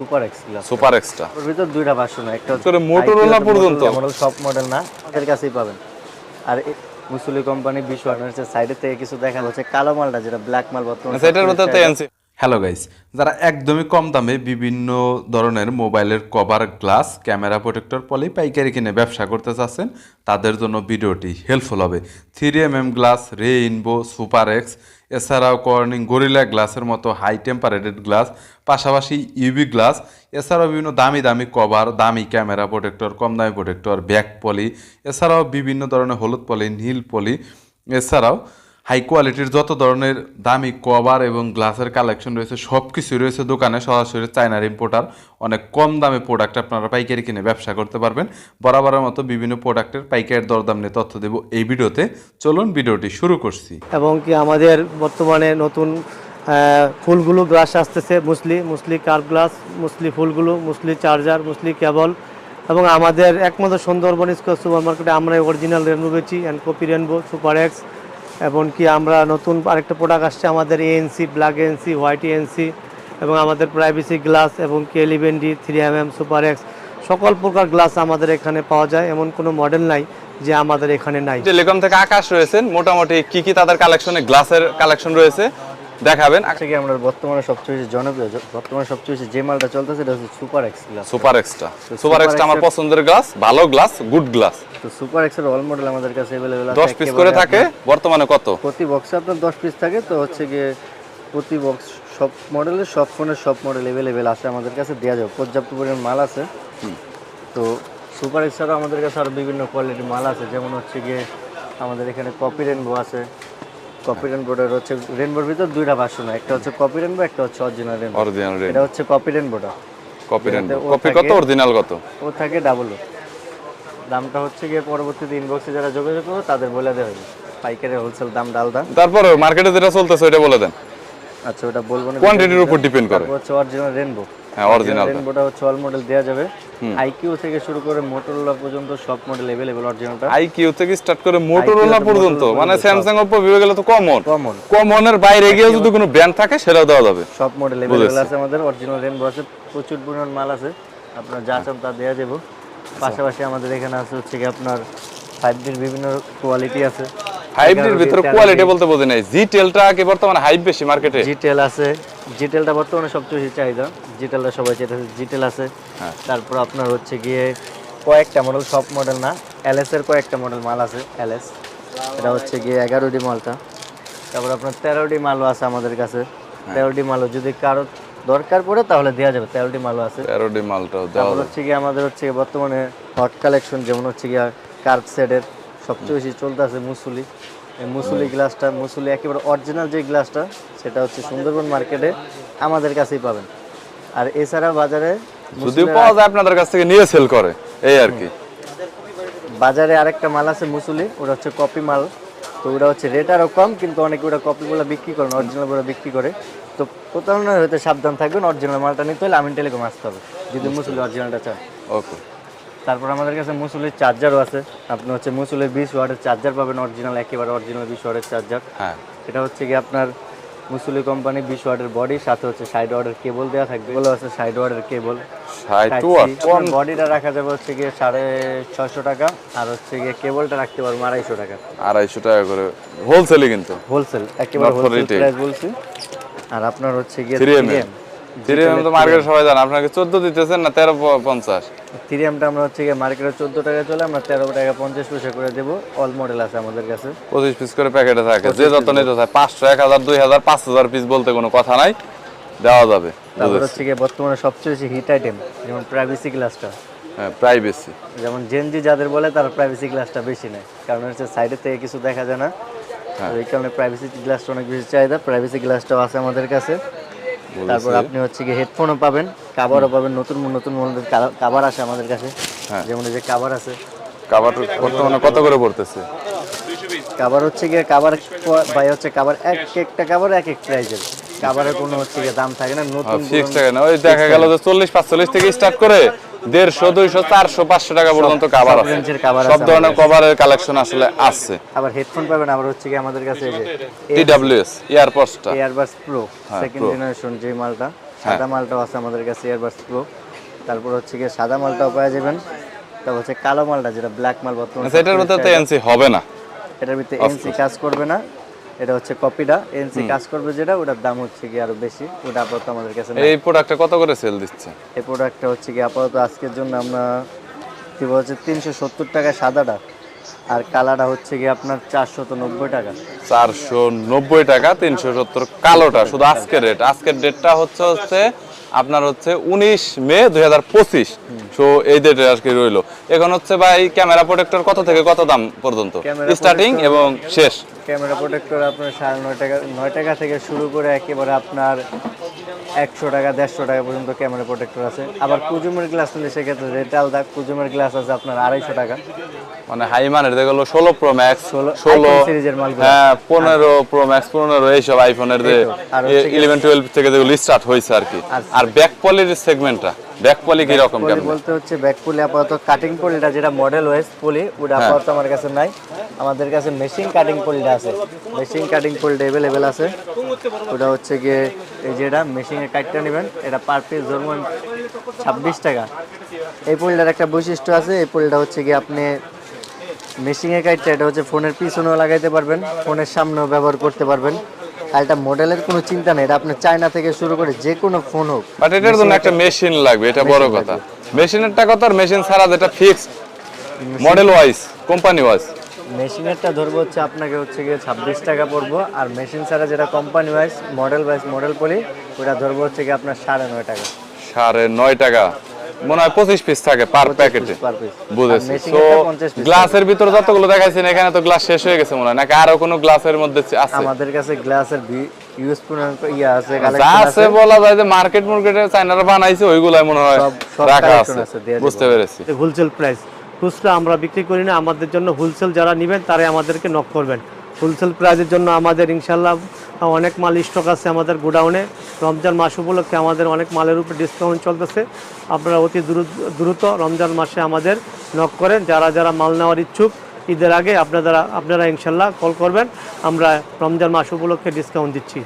Super super extra ওর ভিতর দুইটা version একটা করে পর্যন্ত? মডেল সব মডেল না আমাদের কাছেই পাবেন। আর মুসুলি কোম্পানি বিশ্ব আর্নার্সের সাইডে থেকে কিছু দেখা যাচ্ছে কালো মালটা যেটা ব্ল্যাক মাল বর্তমানে সেটার তো এনসি হ্যালো গাইস যারা একদমই কম দামে বিভিন্ন ধরনের মোবাইলের cover glass camera protector poly পাইকারি কিনে ব্যবসা করতে চাচ্ছেন তাদের জন্য ভিডিওটি হেল্পফুল হবে। Three M M glass rainbow super X এছাড়াও কর্নিং গরিলা গ্লাসের মতো হাই টেম্পারেটেড গ্লাস পাশাপাশি ইউবি গ্লাস এছাড়াও বিভিন্ন দামি দামি কভার দামি ক্যামেরা প্রোটেক্টর কম দামি প্রোটেক্টর ব্যাক পলি এছাড়াও বিভিন্ন ধরনের হলুদ পলি নীল পলি এছাড়াও হাই কোয়ালিটির যত ধরনের দামি কভার এবং গ্লাসের কালেকশন রয়েছে সব কিছুই রয়েছে দোকানে, সরাসরি চায়নার ইম্পোর্টার অনেক কম দামে প্রোডাক্ট আপনারা পাইকারি কিনে ব্যবসা করতে পারবেন। বরাবরের মতো বিভিন্ন প্রোডাক্টের পাইকারি দরদাম নিয়ে তথ্য দেব এই ভিডিওতে। চলুন ভিডিওটি শুরু করছি। এবং কি আমাদের বর্তমানে নতুন ফুলগুলো গ্লাস আসতেছে, মুসলি মুসলি কার্ভ গ্লাস মুসলি ফুলগুলো, মুসলি চার্জার মুসলি কেবল এবং আমাদের একমাত্র সুন্দরবন স্কোয়ার সুপার মার্কেটে আমরা অরিজিনাল রেনবো বেচি and copy rainbow super X এবং কি আমরা নতুন আরেকটা প্রোডাক্ট আসছে আমাদের ANC black ANC white ANC এবং আমাদের প্রাইভেসি গ্লাস এবং K eleven D three M M super X সকল প্রকার গ্লাস আমাদের এখানে পাওয়া যায়। এমন কোনো মডেল নাই যে আমাদের এখানে নাই। টেলিকম থেকে আকাশ রয়েছেন মোটামুটি কি কি তাদের কালেকশনে গ্লাসের কালেকশন রয়েছে দেখাবেন। হচ্ছে কি আমরা বর্তমানে সবচেয়ে বেশি জনপ্রিয় বর্তমানে সবচেয়ে বেশি যে মালটা চলতেছে এটা হচ্ছে super X glass super extra Super super extra আমার পছন্দের গ্লাস ভালো glass good glass তো সুপার এক্স এর অল মডেল আমাদের কাছে अवेलेबल আছে দশ পিস একেবারে করে থাকে বর্তমানে কত আপনার- প্রতি বক্সে আপনার দশ পিস থাকে তো হচ্ছে গিয়ে প্রতি বক্স সব মডেলের সব ফোনের সব মডেল अवेलेबल আছে আমাদের কাছে দেওয়া যাবে পর্যাপ্ত পরিমাণ মাল আছে তো সুপার এক্স ছাড়াও আমাদের কাছে আরও বিভিন্ন কোয়ালিটির মাল আছে যেমন হচ্ছে গিয়ে আমাদের এখানে কপি রেনবো আছে কপি রেনবোটার হচ্ছে রেনবোর ভিতর দুইটা ভার্সন একটা হচ্ছে কপি রেনবো একটা হচ্ছে অরিজিনাল রেনবো অরিজিনাল রেড এটা হচ্ছে কপি রেনবোটা কপি রেড যেটাতে ও কপি কত থাকে- অরিজিনাল কত ও থাকে ডাবল দামটা হচ্ছে গিয়ে পরবর্তীতে ইনবক্সে যারা যোগাযোগ করবে তাদের বলে দেওয়া হবে পাইকারি হোলসেল দাম ডালদা তারপরে মার্কেটে যেটা চলতেছে ওইটা বলে দেন আচ্ছা ওটা বলবো না কোয়ান্টিটির উপর ডিপেন্ড করে তারপর হচ্ছে অরিজিনাল রেনবো হ্যাঁ অরিজিনাল রেনবোটা হচ্ছে অল মডেল দেওয়া যাবে আইকিউ থেকে শুরু করে মোটরোলা পর্যন্ত সব মডেল अवेलेबल অরিজিনালটা আই কিউ থেকে স্টার্ট করে মোটরোলা থেকে পর্যন্ত Motorola মানে পর্যন্ত স্যামসাং ওপো ভিভো গেলে তো কমন কমন কমনের বাইরে গিয়েও যদি কোনো ব্র্যান্ড থাকে সেটাও দেওয়া যাবে সব মডেল अवेलेबल আছে আমাদের অরিজিনাল রেনবো আছে প্রচুর পরিমাণ মাল আছে আপনার যা চান তা দেওয়া যাবে পাশাপাশি আমাদের এখানে আছে হচ্ছে কি আপনার ফাইভ ডির বিভিন্ন কোয়ালিটি আছে। ডির ভিতরে কোয়ালিটি বলতে বোঝে নাই। জি টেলটা কি বর্তমানে হাইপ বেশি মার্কেটে জিটেল আছে। জিটেলটা বর্তমানে সবচেয়ে বেশি চাহিদা। জিটেলটা সবাই যেটা জিটেল আছে। হ্যাঁ। তারপর আপনার হচ্ছে গিয়ে কয়েকটা মডেল সব মডেল না এলএস এর কয়েকটা মডেল মাল আছে এলএস এটা হচ্ছে গিয়ে এগারো ডি মালটা। তারপর আপনার তেরো ডি মালও আছে আমাদের কাছে। হ্যাঁ। তেরো ডি মালও যদি কারও দরকার পড়ে তাহলে দেওয়া যাবে। তেরো ডি মালও আছে। তেরোডি মালটাও তারপর হচ্ছে গিয়ে আমাদের হচ্ছে বর্তমানে হট কালেকশন যেমন হচ্ছে গিয়ে কার্ভ সেটের সবচেয়ে বেশি চলতে আছে মুসুলি। এই মুসুলি গ্লাসটা মুসুলি একেবারে অরিজিনাল যে গ্লাসটা সেটা হচ্ছে সুন্দরবন মার্কেটে আমাদের কাছেই পাবেন। আর এছাড়া বাজারে যদিও পাওয়া যায় আপনাদের কাছ থেকে নিয়ে সেল করে। এই আর কি। বাজারে আরেকটা মাল আছে মুসুলি ওটা হচ্ছে কপি মাল। তো ওটা হচ্ছে রেট আরও কম কিন্তু অনেকে ওটা কপিগুলো বিক্রি করে না অরিজিনালগুলো বিক্রি করে। তো প্রতারণা হয়তো সাবধান থাকবেন অরিজিনাল মালটা নিতে হলে আমিন টেলিকম আসতে হবে যদি মুসুলি অরিজিনালটা চান। ওকে তারপর আমাদের কাছে মুসুলির চার্জারও আছে। আপনি হচ্ছে মুসুলের বিশ ওয়ার্ডের চার্জার পাবেন অরিজিনাল একেবারে অরিজিনাল বিশ ওয়ার্ডের চার্জার হ্যাঁ। এটা হচ্ছে কি আপনার মুসুলি কোম্পানি বিশ ওয়াটের বডি সাথে হচ্ছে সাইড ওয়াটের কেবল দেওয়া থাকবে। এগুলো আছে সাইড ওয়াটের কেবল বডিটা রাখা যাবে হচ্ছে গিয়ে সাড়ে ছয়শো টাকা আর হচ্ছে গিয়ে কেবলটা রাখতে পারব আড়াইশো টাকা। আড়াইশো টাকা করে। হোলসেলে কিন্তু। হোলসেল একেবারে হোলসেল প্রাইস বলছি। আর আপনার হচ্ছে গিয়ে 3M এর। থ্রি এম তো মার্কেটে সবাই জানে। আপনাকে চোদ্দ দিতেছেন না তেরো পঞ্চাশ? থ্রি এমটা আমরা হচ্ছে মার্কেটে চোদ্দ টাকা চলে আমরা তেরো টাকা পঞ্চাশ পয়সা করে দেবো। অল মডেল আছে আমাদের কাছে। পঁচিশ পিস করে প্যাকেটে থাকে। যে যত নিতে চায় পাঁচশো এক হাজার দুই হাজার পাঁচ হাজার পিস বলতে কোনো কথা নাই। দেওয়া যাবে তারপর হচ্ছে বর্তমানে সবচেয়ে বেশি হিট আইটেম যেমন প্রাইভেসি গ্লাসটা হ্যাঁ প্রাইভেসি যেমন জেনজি যাদের বলে তারা প্রাইভেসি গ্লাসটা বেশি নেয়। কারণ হচ্ছে সাইডের থেকে কিছু দেখা যায় না। তো এই কারণে প্রাইভেসি গ্লাসটা অনেক বেশি চাহিদা। প্রাইভেসি গ্লাসটাও আছে আমাদের কাছে। তারপর আপনি হচ্ছে কি হেডফোনও পাবেন কাভারও পাবেন নতুন নতুন মডেলের কাভার আসে আমাদের কাছে। হ্যাঁ। যেমন এই যে কাভার আছে। কাভার বর্তমানে কত করে পড়তেছে? কাভার হচ্ছে গিয়ে কাভার ভাই হচ্ছে কাভার এক একটা কাভার এক এক প্রাইজের কাভারের কোনো হচ্ছে গিয়ে দাম থাকে না নতুন ফিক্স টাকা না। ওই দেখা গেল যে চল্লিশ পাঁচচল্লিশ থেকে স্টার্ট করে দেড়শো দুইশো চারশো পাঁচশো টাকা পর্যন্ত কাবার আছে। সব ধরনের কভারের কালেকশন আসলে আছে। আবার হেডফোন পাবেন আবার হচ্ছে গিয়ে আমাদের কাছে টিডাব্লিউএস এয়ারপোর্টসটা এয়ারবাস প্রো হ্যাঁ, সেকেন্ড জেনারেশন যে মালটা সাদা মালটাও আছে আমাদের কাছে এয়ারবাস প্রো তারপর হচ্ছে গিয়ে সাদা মালটাও পাওয়া যাবেন। তারপর হচ্ছে কালো মালটা যেটা ব্ল্যাক মাল বর্তমানে আচ্ছা এটার মধ্যে তো এনসি হবে না। এটার ভিতরে এনসি কাজ করবে না। এটা হচ্ছে কপিটা। এনসি কাজ করবে যেটা ওটার দাম হচ্ছে কি আরও বেশি। ওটা আপাতত আমাদের কাছে এই প্রোডাক্টটা কত করে সেল দিচ্ছে? এই প্রোডাক্টটা হচ্ছে কি আপাতত আজকের জন্য আমরা কি বলছে তিনশো সত্তর টাকা সাদাটা। আর কালাটা হচ্ছে কি আপনার চারশত নব্বই টাকা। চারশো নব্বই টাকা তিনশো সত্তর কালোটা শুধু আজকের রেট আজকের ডেটটা হচ্ছে হচ্ছে আপনার হচ্ছে উনিশ মে দুই হাজার পঁচিশ। সো এই ডেটে আজকে রইল। এখন হচ্ছে ভাই ক্যামেরা প্রোটেক্টর কত থেকে কত দাম পর্যন্ত? স্টার্টিং এবং শেষ। ক্যামেরা প্রোটেক্টর আপনার সাড়ে নয় টাকা নয় টাকা থেকে শুরু করে একেবারে আপনার একশো টাকা দেড়শো টাকা পর্যন্ত ক্যামেরা প্রোটেক্টর আছে। আবার কুজুমের গ্লাস নিলে সেক্ষেত্রে রেট আলাদা কুজুমের গ্লাস আছে আপনার আড়াইশো টাকা। মানে হাই মানের দেখল ষোলো প্রো ম্যাক্স 16 ষোলো সিরিজের মালগুলো। হ্যাঁ পনেরো প্রো ম্যাক্স পনেরো এইসব আইফোনের যে ইলেভেন টুয়েলভ থেকে যেগুলো স্টার্ট হয়েছে আর কি। আর- আর ব্যাক পলির সেগমেন্টটা ব্যাক পলি কীরকম পলি কেমন? বলতে হচ্ছে ব্যাক পলি আপাতত কাটিং পলিটা যেটা মডেল ওয়াইজ পলি ওটা হ্যাঁ। আপাতত আমার কাছে নাই। আমাদের কাছে মেশিন কাটিং পলিটা আছে। মেশিন কাটিং পলিটা অ্যাভেলেবেল আছে। ওটা হচ্ছে গিয়ে এই যেটা মেশিনে কাটটা নেবেন। এটা পার পিস ধরুন ছাব্বিশ টাকা। এই পলিটার একটা বৈশিষ্ট্য আছে। এই পলিটা হচ্ছে গিয়ে আপনি মেশিনে কাটটা এটা হচ্ছে ফোনের পিছনেও লাগাইতে পারবেন ফোনের সামনেও ব্যবহার করতে পারবেন। আর এটা মডেলের কোনো চিন্তা নেই এটা আপনার চায়না থেকে শুরু করে যে কোনো ফোন হোক বাট এটার জন্য একটা মেশিন লাগবে এটা বড় কথা। মেশিনেরটা কত? আর মেশিন ছাড়া যেটা fixed model wise company wise মেশিনেরটা ধরবো হচ্ছে আপনাকে হচ্ছে গিয়ে ছাব্বিশ টাকা পড়ব আর মেশিন ছাড়া যেটা company wise model wise model poly ওটা ধরবো হচ্ছে গিয়ে আপনার সাড়ে নয় টাকা। সাড়ে নয় টাকা। মনে হয় পঁচিশ পিস থাকে পার প্যাকেটে বুঝেছি। তো গ্লাসের ভিতরে যতগুলো দেখাইছেন এখানে তো গ্লাস শেষ হয়ে গেছে মনে হয়। নাকি আরও কোনো গ্লাসের মধ্যে আছে? আমাদের কাছে গ্লাসের ইয়ে আছে যা আছে বলা যায় যে মার্কেট মার্কেটে চাইনারা বানাইছে ওইগুলাই মনে হয় রাখা আছে। বুঝতে পেরেছি। হোলসেল প্রাইস খুচরা আমরা বিক্রি করি না আমাদের জন্য হোলসেল যারা নেবেন তারাই আমাদেরকে নক করবেন। হোলসেল প্রাইজের জন্য আমাদের ইনশাল্লাহ অনেক মাল স্টক আছে আমাদের গোডাউনে। রমজান মাস উপলক্ষে আমাদের অনেক মালের উপরে ডিসকাউন্ট চলতেছে। আপনারা অতি দ্রুত রমজান মাসে আমাদের নক করেন। যারা যারা মাল নেওয়ার ইচ্ছুক, ঈদের আগে আপনারা আপনারা ইনশাল্লাহ কল করবেন। আমরা রমজান মাস উপলক্ষে ডিসকাউন্ট দিচ্ছি।